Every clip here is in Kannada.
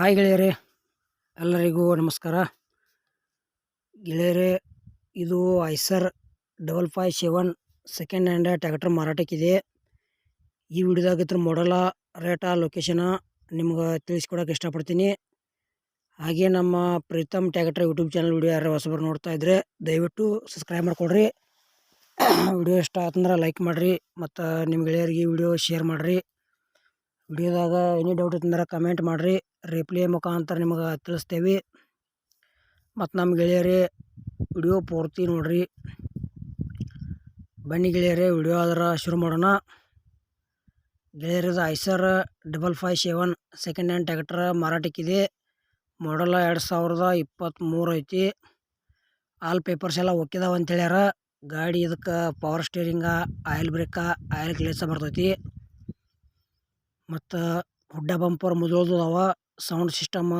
ಹಾಯ್ ಗೆಳೆಯರೆ, ಎಲ್ಲರಿಗೂ ನಮಸ್ಕಾರ. ಗೆಳೆಯರೇ, ಇದು Eicher double five seven second hand tractor ಮಾರಾಟಕ್ಕಿದೆ. ಈ ವಿಡಿಯೋದಾಗ ಇದ್ರ ಮಾಡಲ ರೇಟ ಲೊಕೇಶನ ನಿಮ್ಗೆ ತಿಳಿಸ್ಕೊಡೋಕೆ ಇಷ್ಟಪಡ್ತೀನಿ. ಹಾಗೆ ನಮ್ಮ Pritam tractor YouTube channel video ಯಾರು ಹೊಸಬರು ನೋಡ್ತಾ ಇದ್ದರೆ ದಯವಿಟ್ಟು ಸಬ್ಸ್ಕ್ರೈಬ್ ಮಾಡಿಕೊಡ್ರಿ. ವಿಡಿಯೋ ಇಷ್ಟ ಆತಂದ್ರೆ ಲೈಕ್ ಮಾಡಿರಿ, ಮತ್ತು ನಿಮ್ಮ ಗೆಳೆಯರಿಗೆ ವಿಡಿಯೋ ಶೇರ್ ಮಾಡಿರಿ. ವಿಡಿಯೋದಾಗ ಎನಿ ಡೌಟ್ ಇತ್ತಂದ್ರೆ ಕಮೆಂಟ್ ಮಾಡಿರಿ. ರಿಪ್ಲೈ ಮುಖಾಂತರ ನಿಮಗೆ ತಿಳಿಸ್ತೇವೆ. ಮತ್ತು ನಮ್ಮ ಗೆಳೆಯರಿ ವಿಡಿಯೋ ಪೂರ್ತಿ ನೋಡಿರಿ. ಬನ್ನಿ ಗೆಳೆಯರಿ ವಿಡಿಯೋ ಆದ್ರೆ ಶುರು ಮಾಡೋಣ. ಗೆಳೆಯರದ Eicher double five seven second hand tractor ಮಾರಾಟಕ್ಕಿದೆ. Model ಎರಡು ಸಾವಿರದ ಇಪ್ಪತ್ತ್ಮೂರು ಐತಿ. ಆಲ್ ಪೇಪರ್ಸ್ ಎಲ್ಲ ಒಕ್ಕಿದಾವ ಅಂತ ಹೇಳ್ಯಾರ ಗಾಡಿ ಇದಕ್ಕೆ power steering oil brake oil ಕ್ಲೇಸ ಬರ್ತೈತಿ ಮತ್ತು ಗುಡ್ಡ ಬಂಪರ್ ಮುದೋಳದವ ಸೌಂಡ್ ಸಿಸ್ಟಮ್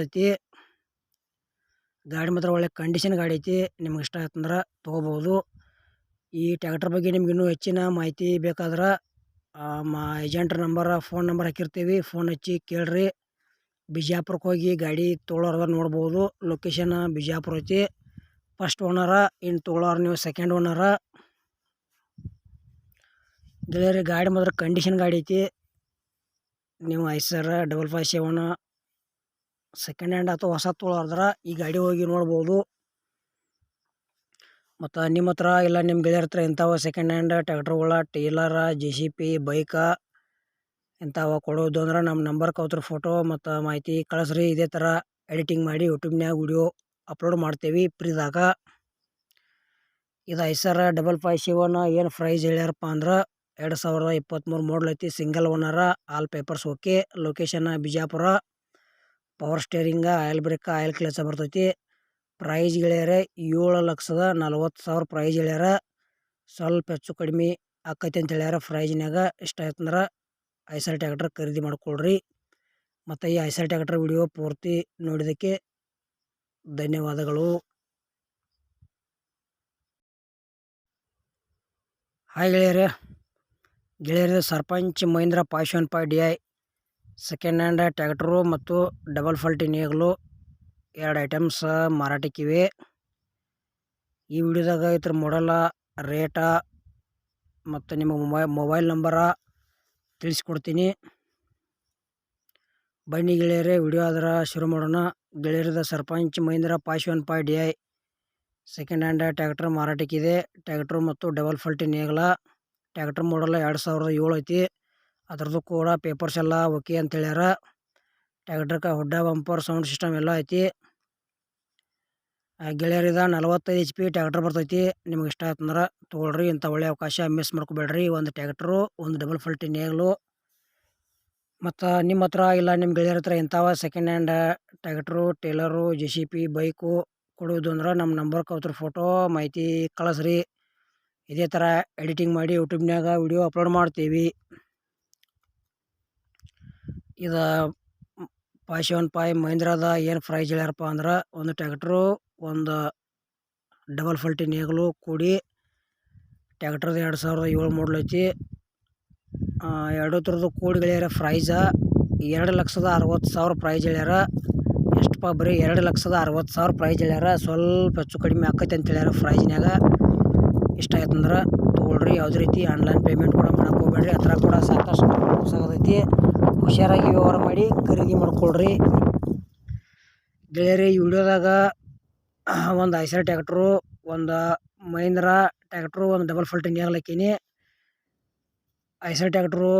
ಐತಿ ಗಾಡಿ ಮಾತ್ರ ಒಳ್ಳೆ ಕಂಡೀಷನ್ ಗಾಡಿ ಐತಿ. ನಿಮ್ಗೆ ಇಷ್ಟ ಆಯ್ತಂದ್ರೆ ತೊಗೋಬೋದು. ಈ ಟ್ಯಾಕ್ಟರ್ ಬಗ್ಗೆ ನಿಮ್ಗೆ ಇನ್ನೂ ಹೆಚ್ಚಿನ ಮಾಹಿತಿ ಬೇಕಾದ್ರೆ ಮಾ ಏಜೆಂಟ್ರ ನಂಬರ, ಫೋನ್ ನಂಬರ್ ಹಾಕಿರ್ತೀವಿ. ಫೋನ್ ಹಚ್ಚಿ ಕೇಳ್ರಿ. ಬಿಜಾಪುರಕ್ಕೆ ಹೋಗಿ ಗಾಡಿ ತೊಗೊಳೋರ್ದ ನೋಡ್ಬೋದು. ಲೊಕೇಶನ್ ಬಿಜಾಪುರ ಐತಿ. ಫಸ್ಟ್ ಓನರ ಇನ್ನು ತೊಗೊಳೋರು ನೀವು ಸೆಕೆಂಡ್ ಓನರ. ಗೆಳೆಯರಿ ಗಾಡಿ ಮಾತ್ರ ಕಂಡೀಷನ್ ಗಾಡಿ ಐತಿ. ನೀವು Eicher double five seven second hand ಅಥವಾ ಹೊಸ ತೊಳೋದ್ರೆ ಈ ಗಾಡಿ ಹೋಗಿ ನೋಡ್ಬೋದು. ಮತ್ತು ನಿಮ್ಮ ಹತ್ರ ಇಲ್ಲ ನಿಮ್ಮ ಗೆಳೆಯರ ಹತ್ರ ಇಂಥವು second hand ಟ್ಯಾಕ್ಟ್ರುಗಳ trailer J C B bike ಇಂಥವು ಕೊಡೋದು ಅಂದ್ರೆ ನಮ್ಮ ನಂಬರ್ ಕೌತ್ರ ಫೋಟೋ ಮತ್ತು ಮಾಹಿತಿ ಕಳಿಸ್ರಿ. ಇದೇ ಥರ ಎಡಿಟಿಂಗ್ ಮಾಡಿ ಯೂಟ್ಯೂಬ್ನಾಗ ವಿಡಿಯೋ ಅಪ್ಲೋಡ್ ಮಾಡ್ತೇವೆ ಫ್ರೀದಾಗ. ಇದು ಐಸರ ಡಬಲ್ ಫೈವ್ ಸೆವೆನ್ ಏನು ಪ್ರೈಸ್ ಹೇಳ್ಯಾರಪ್ಪ ಅಂದ್ರೆ ಎರಡು ಸಾವಿರದ ಇಪ್ಪತ್ತ್ಮೂರು ಮಾಡಲ್ ಐತಿ. Single owner all papers okay location Bijapur. Power steering oil brake oil ಕ್ಲೇಸ ಬರ್ತೈತಿ. ಪ್ರೈಸ್ ಗೆಳೆಯರೆ, ಏಳು ಲಕ್ಷದ ನಲ್ವತ್ತು ಸಾವಿರ ಪ್ರೈಸ್ ಹೇಳ್ಯಾರ ಸ್ವಲ್ಪ ಹೆಚ್ಚು ಕಡಿಮೆ ಆಕೈತಿ ಅಂತ ಹೇಳ್ಯಾರ. ಪ್ರೈಸ್ನಾಗ ಇಷ್ಟ ಆಯ್ತಂದ್ರೆ ಐಸರ್ ಟ್ಯಾಕ್ಟ್ರ್ ಖರೀದಿ ಮಾಡಿಕೊಳ್ರಿ. ಮತ್ತು ಈ ಐಸರ್ ಟ್ಯಾಕ್ಟ್ರ್ ವಿಡಿಯೋ ಪೂರ್ತಿ ನೋಡಿದ್ದಕ್ಕೆ ಧನ್ಯವಾದಗಳು. ಹಾಯ್ ಗೆಳೆಯರೇ. ಗೆಳೆಯರೇ ಸರ್ಪಂಚ್ ಮಹೀಂದ್ರ ಪಾಶನ್ pi D I second hand tractor ಮತ್ತು ಡಬಲ್ ಫಾಲ್ಟಿ ನೇಗಲು, ಎರಡು ಐಟಮ್ಸ್ ಮಾರಾಟಕ್ಕಿವೆ ಈ ವಿಡಿಯೋದಾಗ ಇದ್ರ ಮಾಡಲ ರೇಟ ಮತ್ತು ನಿಮ್ಮ ಮೊಬೈ ಮೊಬೈಲ್ ನಂಬರ ತಿಳಿಸ್ಕೊಡ್ತೀನಿ. ಬನ್ನಿ ಗೆಳೆಯರೇ, ವಿಡಿಯೋ ಆದ್ರೆ ಶುರು ಮಾಡೋಣ. ಗೆಳೆಯರದ ಸರ್ಪಂಚ್ ಮಹೀಂದ್ರ ಪಾಶ್ pi D I second hand tractor ಮಾರಾಟಕ್ಕಿದೆ tractor ಮತ್ತು ಡಬಲ್ ಫಾಲ್ಟಿ ನೇಗಲ. ಟ್ಯಾಕ್ಟರ್ ಮಾಡಲ್ಲ ಎರಡು ಸಾವಿರದ ಏಳು ಐತಿ. ಅದ್ರದ್ದು ಕೂಡ ಪೇಪರ್ಸ್ ಎಲ್ಲ ಓಕೆ ಅಂತ ಹೇಳ್ಯಾರ. ಟ್ಯಾಕ್ಟ್ರಕ್ಕೆ ಹುಡ್ಡ ಬಂಪರ್ ಸೌಂಡ್ ಸಿಸ್ಟಮ್ ಎಲ್ಲ ಐತಿ. ಗೆಳೆಯರಿದ ನಲವತ್ತೈದು ಎಚ್ ಪಿ ಟ್ಯಾಕ್ಟ್ರ್ ಬರ್ತೈತಿ. ನಿಮ್ಗೆ ಇಷ್ಟ ಆಯ್ತಂದ್ರೆ ತೊಗೊಳ್ರಿ ಇಂಥ ಒಳ್ಳೆಯ ಅವಕಾಶ ಮಿಸ್ ಮಾಡ್ಕೊಬೇಡ್ರಿ. ಒಂದು ಟ್ಯಾಕ್ಟ್ರು, ಒಂದು ಡಬಲ್ ಫಲ್ಟಿ ನೇಗಲು ಮತ್ತು ನಿಮ್ಮ ಹತ್ರ ಇಲ್ಲ ನಿಮ್ಮ ಗೆಳೆಯರ ಹತ್ರ ಇಂಥವ second hand tractor trailer J C B bike ಕೊಡೋದು ಅಂದ್ರೆ ನಮ್ಮ ನಂಬರ್ ಅವ್ರ ಫೋಟೋ ಮಾಹಿತಿ ಕಳಿಸ್ರಿ. ಇದೇ ಥರ ಎಡಿಟಿಂಗ್ ಮಾಡಿ ಯೂಟ್ಯೂಬ್ನಾಗ ವಿಡಿಯೋ ಅಪ್ಲೋಡ್ ಮಾಡ್ತೀವಿ. ಇದು ಫೈ ಸೆವೆನ್ ಫೈ ಮಹೀಂದ್ರದ ಏನು ಪ್ರೈಸ್ ಹೇಳ್ಯಾರಪ್ಪ ಅಂದ್ರೆ ಒಂದು ಟ್ಯಾಕ್ಟ್ರು, ಒಂದು ಡಬಲ್ ಫಲ್ಟಿ ನೇಗಲು ಕೂಡಿ ಟ್ಯಾಕ್ಟ್ರದ್ದು ಎರಡು ಸಾವಿರದ ಏಳು ಮಾಡಲ್ ಐತಿ. ಎರಡು ಥರದ್ದು ಕೂಡಿ ಹೇಳ್ಯಾರ ಪ್ರೈಸ ಎರಡು ಲಕ್ಷದ ಅರವತ್ತು ಸಾವಿರ ಪ್ರೈಸ್ ಹೇಳ್ಯಾರ. ಎಷ್ಟಪ್ಪ ಬರೀ ಎರಡು ಲಕ್ಷದ ಅರವತ್ತು ಸಾವಿರ ಪ್ರೈಸ್ ಹೇಳ್ಯಾರ. ಸ್ವಲ್ಪ ಹೆಚ್ಚು ಕಡಿಮೆ ಆಕೈತೆ ಅಂತ ಹೇಳ್ಯಾರ ಪ್ರೈಸ್ನ್ಯಾಗ ಇಷ್ಟ ಆಯ್ತಂದ್ರೆ ತೊಗೊಳ್ರಿ. ಯಾವುದೇ ರೀತಿ ಆನ್ಲೈನ್ ಪೇಮೆಂಟ್ ಕೂಡ ಮಾಡಕ್ಕೆ ಹೋಗ್ಬೇಡ್ರಿ. ಹತ್ರ ಕೂಡ ಸಾಕಷ್ಟು ಆಗತೈತಿ ಹುಷಾರಾಗಿ ವ್ಯವಹಾರ ಮಾಡಿ ಖರೀದಿ ಮಾಡ್ಕೊಳ್ರಿ. ಗೆಳೆಯರಿ, ಈ ವಿಡಿಯೋದಾಗ ಒಂದು ಐಸರ್ ಟ್ಯಾಕ್ಟ್ರು ಒಂದು ಮಹೀಂದ್ರ ಟ್ಯಾಕ್ಟ್ರು ಒಂದು ಡಬಲ್ ಫಲ್ಟಿನ್ ಆಗ್ಲಕ್ಕೀನಿ ಐಸರ್ ಟ್ಯಾಕ್ಟ್ರು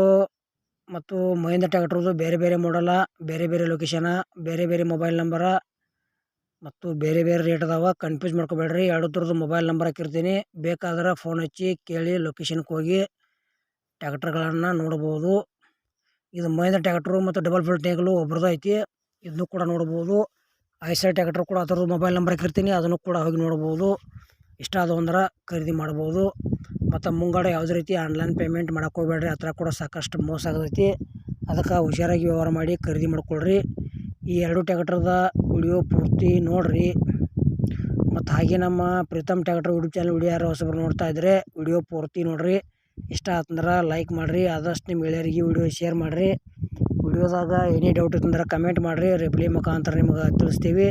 ಮತ್ತು ಮಹೀಂದ್ರ ಟ್ಯಾಕ್ಟ್ರದು ಬೇರೆ ಬೇರೆ ಮಾಡಲ್ಲ ಬೇರೆ ಬೇರೆ ಲೊಕೇಶನ ಬೇರೆ ಬೇರೆ ಮೊಬೈಲ್ ನಂಬರ ಮತ್ತು ಬೇರೆ ಬೇರೆ ರೇಟ್ ಅದಾವ. ಕನ್ಫ್ಯೂಸ್ ಮಾಡ್ಕೋಬೇಡ್ರಿ. ಎರಡು ಥರದ್ದು ಮೊಬೈಲ್ ನಂಬರ್ ಹಾಕಿರ್ತೀನಿ. ಬೇಕಾದ್ರೆ ಫೋನ್ ಹಚ್ಚಿ ಕೇಳಿ ಲೊಕೇಶನ್ಗೆ ಹೋಗಿ ಟ್ಯಾಕ್ಟ್ರ್ಗಳನ್ನು ನೋಡ್ಬೋದು ಇದು ಮಹೇಂದ್ರ ಟ್ಯಾಕ್ಟ್ರು ಮತ್ತು ಡಬಲ್ ಫೀಲ್ಡ್ ಟ್ಯಾಗ್ಲು ಒಬ್ರದ್ದು ಐತಿ. ಇದನ್ನು ಕೂಡ ನೋಡ್ಬೋದು ಐಸರ್ ಟ್ಯಾಕ್ಟ್ರ್ ಕೂಡ ಅದರದ್ದು ಮೊಬೈಲ್ ನಂಬರ್ ಹಾಕಿರ್ತೀನಿ. ಅದನ್ನು ಕೂಡ ಹೋಗಿ ನೋಡ್ಬೋದು ಇಷ್ಟ ಅದು ಖರೀದಿ ಮಾಡ್ಬೋದು ಮತ್ತು ಮುಂಗಡೆ ಯಾವುದೇ ರೀತಿ ಆನ್ಲೈನ್ ಪೇಮೆಂಟ್ ಮಾಡಕ್ಕೆ ಹೋಗ್ಬೇಡ್ರಿ. ಆ ಥರ ಕೂಡ ಸಾಕಷ್ಟು ಮೋಸ ಆಗತೈತಿ. ಅದಕ್ಕೆ ಹುಷಾರಾಗಿ ವ್ಯವಹಾರ ಮಾಡಿ ಖರೀದಿ ಮಾಡ್ಕೊಳ್ರಿ. ಈ ಎರಡು ಟ್ಯಾಕ್ಟ್ರದ ವಿಡಿಯೋ ಪೂರ್ತಿ ನೋಡ್ರಿ. ಮತ್ತು ಹಾಗೆ ನಮ್ಮ Pritam tractor YouTube channel video ಯಾರು ಹೊಸಬ್ರು ನೋಡ್ತಾ ಇದ್ರೆ ವಿಡಿಯೋ ಪೂರ್ತಿ ನೋಡಿರಿ. ಇಷ್ಟ ಆತಂದ್ರೆ ಲೈಕ್ ಮಾಡಿರಿ, ಆದಷ್ಟು ನಿಮ್ಮ ಗೆಳೆಯರಿಗೆ ವಿಡಿಯೋ ಶೇರ್ ಮಾಡಿರಿ. ವಿಡಿಯೋದಾಗ ಏನೇ ಡೌಟ್ ಇತ್ತಂದ್ರೆ ಕಮೆಂಟ್ ಮಾಡಿರಿ ರಿಪ್ಲೈ ಮುಖಾಂತರ ನಿಮಗೆ ತಿಳಿಸ್ತೀವಿ.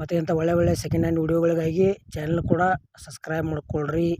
ಮತ್ತು ಇಂಥ ಒಳ್ಳೆ ಒಳ್ಳೆ ಸೆಕೆಂಡ್ ಹ್ಯಾಂಡ್ ವಿಡಿಯೋಗಳಿಗಾಗಿ ಚಾನಲ್ ಕೂಡ ಸಬ್ಸ್ಕ್ರೈಬ್ ಮಾಡ್ಕೊಳ್ರಿ.